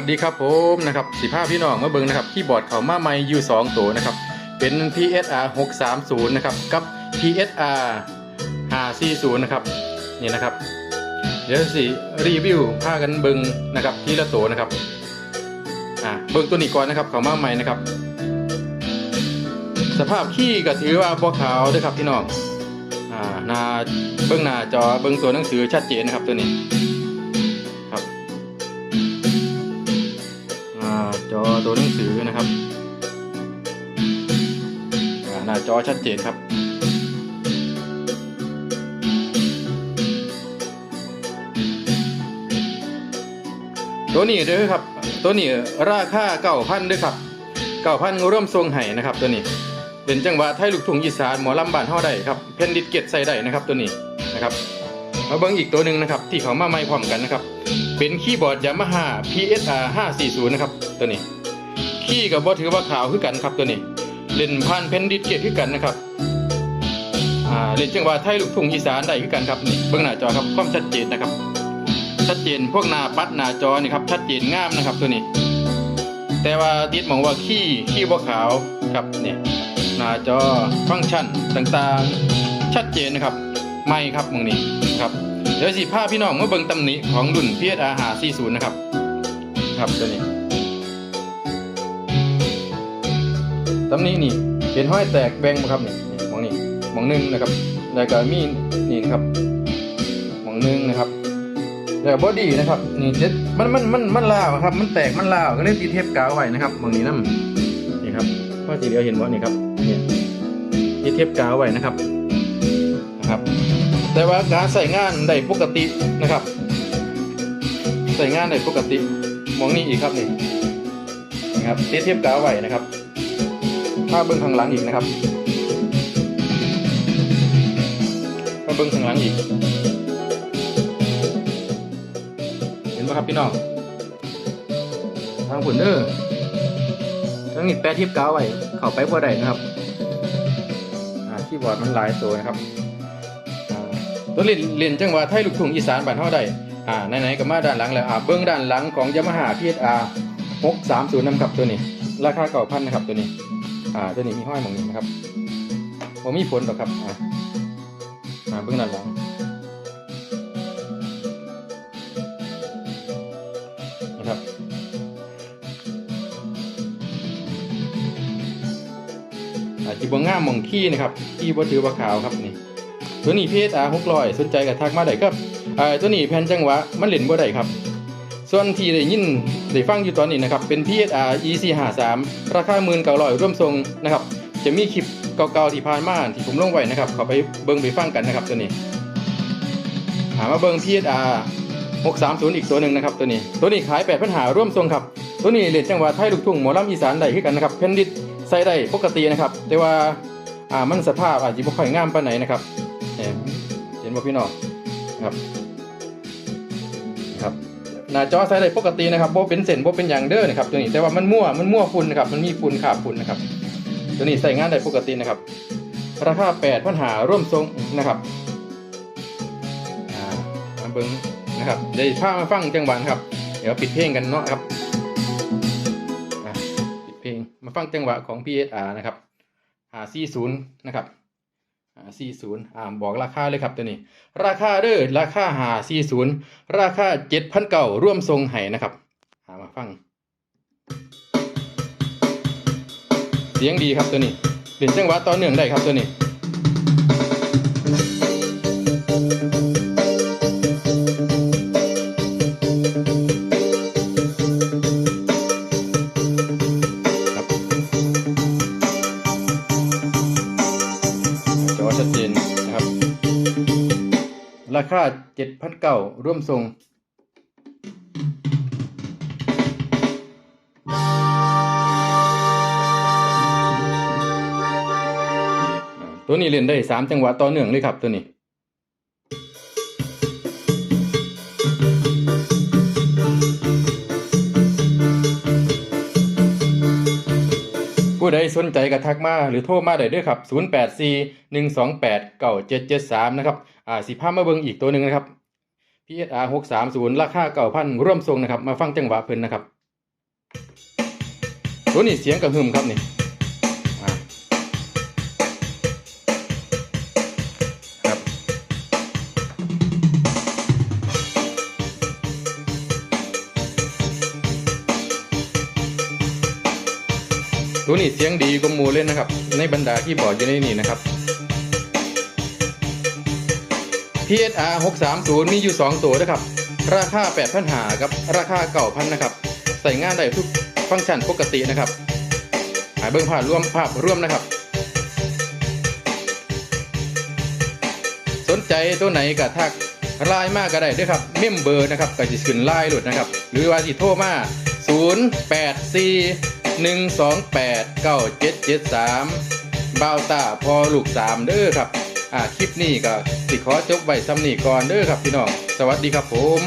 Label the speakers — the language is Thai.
Speaker 1: วัสดีครับผมนะครับสิภาพี่น้องมาเบิ่งนะครับคีย์บอร์ดเขามาใหม่ยู่2ตัวนะครับ เป็น PSR 630นะครับกับ PSR 540นะครับนี่นะครับ เดี๋ยวสิรีวิวพากันเบิ่งนะครับที่ละตัวนะครับอ่าเบิ่งตัวนี้ก่อนนะครับเขามาใหม่นะครับ สภาพขี้ก็ถือว่าบ่ขาวด้วยครับพี่น้องอ่าหน้าเบิ่งหน้าจอเบิ่งตัวหนังสือชัดเจนนะครับตัวนี้ อ่าจอตัวหนังสือนะครับหน้าจอชัดเจนครับ ตัวนี้เด้อครับ ตัวนี้ราคาเก้าพันด้วยครับเก้าพันร่วมทรงไห้นะครับ ตัวนี้เป็นจังหวะไทยลูกทุ่งอีสานหมอลำบ้านเฮาได้ครับเพนดิตเกตใส่ได้นะครับตัวนี้นะครับ มาเบิ่งอีกตัวหนึ่งนะครับ ที่เขามาใหม่พร้อมกันนะครับ เป็นคีย์บอร์ดยามาฮ่า PSR 540 นะครับ ตัวนี้ คีย์กับบ่ถือว่าขาวคือกันครับตัวนี้ เล่นผ่านเพนดิตเกตคือกันนะครับเล่นจังหวะไทยลูกทุ่งอีสานได้คือกันครับนี่เบิ่งหน้าจอครับความชัดเจนนะครับ ชัดเจนพวกหน้าปัดหน้าจอนี่ครับชัดเจนงามนะครับตัวนี้ แต่ว่าติดมองว่าคีย์คีย์บ่ขาวครับเนี่ยหน้าจอฟังก์ชันต่างๆ ชัดเจนนะครับ ไม่ครับมึงนี้ครับเดี๋ยวสิพาพี่น้องมาเบิ่งตำหนิของรุ่น PSR 540นนะครับ ครับตัวนี้ตำหนินี่เป็นห้อยแตกแบงบ่ครับนี่นี่มองนี่มองหนึ่งนะครับแล้วก็มีนี่นะครับมองหนึ่งนะครับแล้วบอดี้นะครับนี่เจ็ดมันมันมันมันลาวครับ มันแตกมันลาวก็เลยติดเทปกาวไว้นะครับมองนี้นํนี่ครับพ่อสีเดียวเห็นบ่านี่ครับเนี่ยติดเทปกาวไว้นะครับ นะครับ แต่ว่าการใส่งานได้ปกตินะครับ ใส่งานได้ปกติมองนี่อีกครับนี่นะครับเทียบเทียบกาวไว้นะครับภาพเบื้องข้างหลังอีกนะครับภาพเบื้องข้างหลังอีก เห็นไหมครับพี่น้องทางผุนเด้อทั้งนี้แปะเทียบกาวไว้เข้าไปบ่ได้นะครับอ่าคีย์บอร์ดมันหลายตัวนะครับ ตัวเล่นเล่นจังหวะไทยลูกทุ่งอีสานบ้านเฮาได้อ่าไหนๆก็มาด้านหลังแล้วอ่าเบื้องด้านหลังของ Yamaha PSR 630นำครับตัวนี้ราคาเก่าพันนะครับตัวนี้อ่าตัวนี้มีห้อยหมองนี้นะครับผมมีผลหรอกครับอ่าอ่าเบื้องด้านหลังนะครับอ่าจีบงง่ามหมองขี้นะครับขี้บ่ถือว่าขาวครับนี่ ตัวนี้ PSR 600 สนใจกับทักมาได้ครับอ่าตัวนี้แผ่นจังหวะมันเล่นบ่ได้ครับ ส่วนที่ได้ยินได้ฟังอยู่ตอนนี้นะครับ เป็น PSR EC53 ราคา19,900ร่วมทรงนะครับ จะมีคลิปเก่าๆที่ผ่านมาที่ผมลงไว้นะครับขาไปเบิ่งไปฟังกันนะครับตัวนี้หามาเบิ่ง PSR 630 อีกตัวหนึ่งนะครับตัวนี้ ตัวนี้ขาย8ปัญหาร่วมทรงครับ ตัวนี้เล่นจังหวะไทยลูกทุ่งหมอลำอีสานได้คือกันนะครับเพนดิตใส่ได้ปกตินะครับ แต่ว่าอ่ามันสภาพอาจจะบ่ค่อยงามปานไหนนะครับ เห็นเห็นบ่พี่น้องครับนะครับหน้าจอใส่ได้ปกตินะครับโบเป็นเส้นโบเป็นอย่างเด้อนะครับตัวนี้แต่ว่ามันมั่วมันมั่วฝุ่นนะครับมันมีฝุ่นขาบฝุ่นนะครับตัวนี้ใส่งานได้ปกตินะครับ ราคา8ปัญหาร่วมทรงนะครับอ่ามาเบิ่งนะครับเดี๋ยวพามาฟังจังหวะนครับ เดี๋ยวปิดเพลงกันเนาะครับปิดเพลงมาฟังจังหวะของ PSR นะครับ540นะครับ 40อ่าบอกราคาเลยครับตัวนี้ ราคาเด้อราคาหา40ราคา7,000เก่าร่วมทรงไห้นะครับ หามาฟัง เสียงดีครับตัวนี้เล่นจังหวะต่อเนื่องได้ครับตัวนี้ ราคา7,000เก่าร่วมทรงตัวนี้เล่นได้3จังหวะต่อเนื่องเลยครับตัวนี้ ผู้ใดสนใจกระทักมาหรือโทรมาได้ด้วยครับ 0841289773 นะครับ อ่าสิพามาเบิ่งอีกตัวหนึ่งนะครับ PSR 630 ราคาเก่าพันร่วมทรงนะครับ มาฟังจังหวะเพิ่นนะครับ ตัวนี้เสียงกระหึ่มครับนี่ ตัวนี้เสียงดีกว่ามูเลยนนะครับ ในบรรดาที่บอร์ดอยู่ในนี่นะครับ PSR 630 มีอยู่ 2 ตัวนะครับ ราคา 8,000หากับ ราคา9,000นะครับ ใส่งานได้ทุกฟังก์ชันปกตินะครับหาเบิ่งภาพรวมภาพร่วมนะครับ สนใจตัวไหนก็ทักไลน์มากก็ได้ด้วยครับ เมมเบอร์นะครับก็จะขึ้นไลน์หลุดนะครับ หรือว่าที่โทรมา 084 128 9773บ่าวตาพอลูกสามเด้อครับ อ่าคลิปนี้ก็สิขอจบไว้ซ้ำนี้ก่อนเด้อครับพี่น้อง สวัสดีครับผม